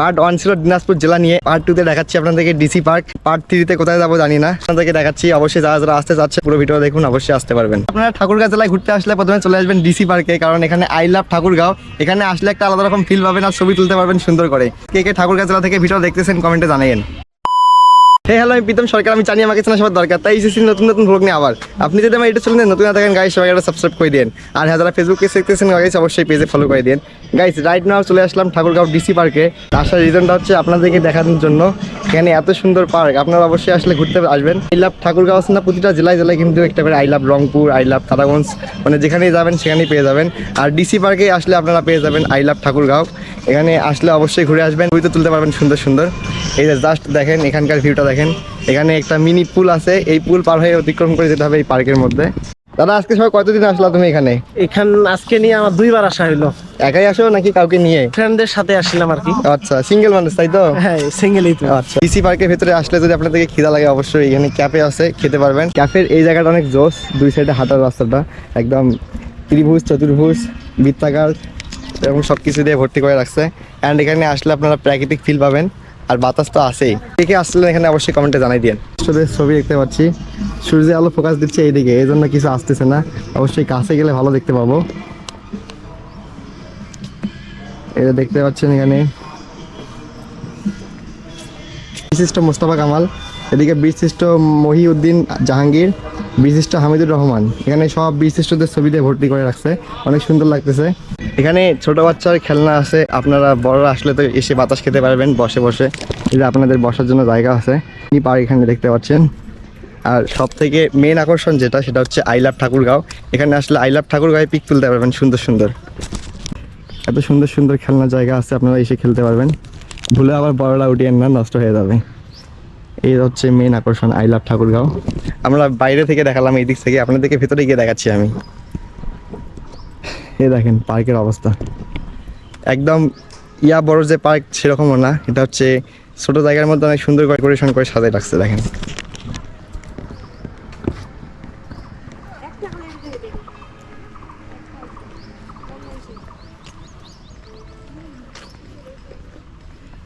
Part one ছিল দিনাজপুর জেলা নিয়ে। পার্ট টু তে দেখাচ্ছি আপনাদেরকে ডিসি পার্ক পার্ট থ্রিতে কোথায় যাব জানি না। আপনাদেরকে দেখাচ্ছি। অবশ্যই যারা যারা আসতে চাচ্ছে পুরো ভিডিও দেখুন, অবশ্যই আসতে পারবেন। আপনারা ঠাকুরগাঁ জেলায় ঘুরতে আসলে প্রথমে চলে আসবেন ডিসি পার্কে কারণ এখানে আই লাভ ঠাকুরগাঁও। এখানে আসলে একটা আলাদা রকম ফিল পাবেন আর ছবি তুলতে পারবেন সুন্দর করে। কে কে ঠাকুরগাঁ জেলা থেকে ভিডিও দেখতেছেন কমেন্টে জানাইন হে, হ্যালো, আমি প্রীতম সরকার, আমি জানি আমাকে চেনা সবার দরকার, তাই এসেছি নতুন নতুন ভ্লগ নিয়ে আবার। আপনি যদি আমার এটা চলেন নতুন না দেখেন গাইস সবাই একটা সাবস্ক্রাইব করে দিন আর হ্যাঁ যারা ফেসবুকে দেখতেছেন গাইস অবশ্যই পেজে ফলো করে দিন গাইস রাইট নাও চলে আসলাম ঠাকুরগাঁও ডিসি পার্কে আসার রিজনটা হচ্ছে আপনাদেরকে দেখানোর জন্য। এখানে এত সুন্দর পার্ক আপনারা অবশ্যই আসলে ঘুরতে আসবেন। আই লাভ ঠাকুরগাঁও আছে না, প্রতিটা জেলায় জেলায় কিন্তু একটা করে I love Rangpur I love Taraganj মানে যেখানেই যাবেন, সেখানেই পেয়ে যাবেন। আর ডিসি পার্কে আসলে আপনারা পেয়ে যাবেন আই লাভ ঠাকুরগাঁও। এখানে আসলে অবশ্যই ঘুরে আসবেন, ছবি তো তুলতে পারবেন সুন্দর সুন্দর। এই জাস্ট দেখেন, এখানকার ভিউটা দেখেন এখানে একটা মিনি পুল আছে। এই পুল পার হয়ে অতিক্রম করে যেতে হবে এই পার্কের মধ্যে। দাদা আজকে সবাই কতদিন আসলা তুমি এখানে? এখান আজকে নিয়ে আমার দুইবার আসা হইল। একাই আসো নাকি কাউকে নিয়ে? ফ্রেন্ডদের সাথে আসলাম আর কি। আচ্ছা সিঙ্গেল মানুষ তাই তো? হ্যাঁ সিঙ্গেলই তো। আচ্ছা ডিসি পার্কের ভিতরে আসলে যদি আপনাদেরকে খিদা লাগে অবশ্যই এখানে ক্যাফে আছে খেতে পারবেন। ক্যাফের এই জায়গাটা অনেক জোস দুই সাইডে হাঁটার রাস্তাটা। একদম ত্রিভুজ চতুর্ভুজ বৃত্তাকার এবং সব কিছু দিয়ে ভর্তি করে রাখছে। অ্যান্ড এখানে আসলে আপনারা প্রাকৃতিক ফিল পাবেন। আর বাতাস তো আছেই। কে আসলেন এখানে অবশ্যই কমেন্টে জানাই দিন সূর্যের ছবি দেখতে পাচ্ছি। সূর্যের আলো ফোকাস দিচ্ছে এইদিকে এই জন্য কিছু আসতেছে না। অবশ্যই কাছে গেলে ভালো দেখতে পাবো। এটা দেখতে পাচ্ছেন এখানে। বিশিষ্ট মোস্তফা কামাল, এদিকে বিশিষ্ট মহিউদ্দিন জাহাঙ্গীর বিশিষ্ট হামিদুর রহমান। এখানে সব বিশিষ্টদের ছবিতে ভর্তি করে রাখছে। অনেক সুন্দর লাগতেছে। এখানে ছোট বাচ্চার খেলনা আছে। আপনারা বড়রা আসলে তো এসে বাতাস খেতে পারবেন বসে বসে। এই যে আপনাদের বসার জন্য জায়গা আছে। এই পার্ক এখানে দেখতে পাচ্ছেন। আর সব থেকে মেন আকর্ষণ যেটা, সেটা হচ্ছে আই লাভ ঠাকুরগাঁও। এখানে আসলে আই লাভ ঠাকুরগাঁও পিক তুলতে পারবেন সুন্দর সুন্দর। এত সুন্দর সুন্দর খেলনার জায়গা আছে, আপনারা এসে খেলতে পারবেন। ভুলে আবার বড়রা উঠিয়েন না, নষ্ট হয়ে যাবে। এই হচ্ছে মেন আকর্ষণ আই লাভ ঠাকুরগাঁও। আমরা বাইরে থেকে দেখালাম এই দিক থেকে। আপনাদেরকে ভেতরে গিয়ে দেখাচ্ছি আমি। এ দেখেন পার্কের অবস্থা। একদম ইয়া বড় যে পার্ক সেরকমও না, এটা হচ্ছে ছোট জায়গার মধ্যে অনেক সুন্দর ডেকোরেশন করে সাজায় রাখছে, দেখেন।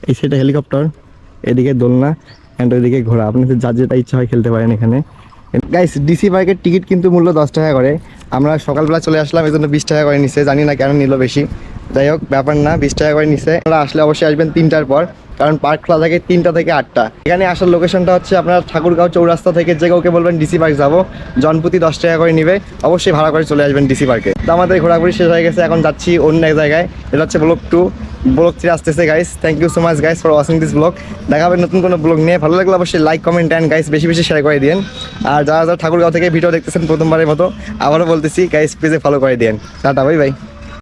এই সেটা হেলিকপ্টার, এদিকে দোলনা অ্যান্ড ওইদিকে ঘোড়া। আপনি যার যেটা ইচ্ছা হয় খেলতে পারেন এখানে। গাইস ডিসি বাইকের টিকিট কিন্তু মূল্য দশ টাকা করে। আমরা সকালবেলা চলে আসলাম, এই জন্য বিশ টাকা করে নিছে। জানি না কেন নিল বেশি। যাই হোক, ব্যাপার না, বিশ টাকা করে নিছে। আপনারা আসলে অবশ্যই আসবেন তিনটার পর, কারণ পার্ক খোলা থাকে তিনটা থেকে আটটা। এখানে আসার লোকেশনটা হচ্ছে আপনার ঠাকুরগাঁও চৌরাস্তা থেকে যে কাউকে বলবেন ডিসি পার্ক যাব, জনপ্রতি দশ টাকা করে নিবে। অবশ্যই ভাড়া করে চলে আসবেন ডিসি পার্কে তো আমাদের ঘোরাঘুরি শেষ হয়ে গেছে, এখন যাচ্ছি অন্য এক জায়গায়। এটা হচ্ছে ব্লক টু ব্লগ ছেড়ে আসতেছে guys thank you so much guys for watching this vlog দেখাবে নতুন কোনো ব্লগ নিয়ে। ভালো লাগলে অবশ্যই লাইক কমেন্ট অ্যান্ড গাইস বেশি বেশি শেয়ার করে দিন আর যারা যারা ঠাকুরগাঁও থেকে ভিডিও দেখতেছেন প্রথমবারের মতো, আবারও বলতেছি গাইস পেজে ফলো করে দিন টাটা বাই বাই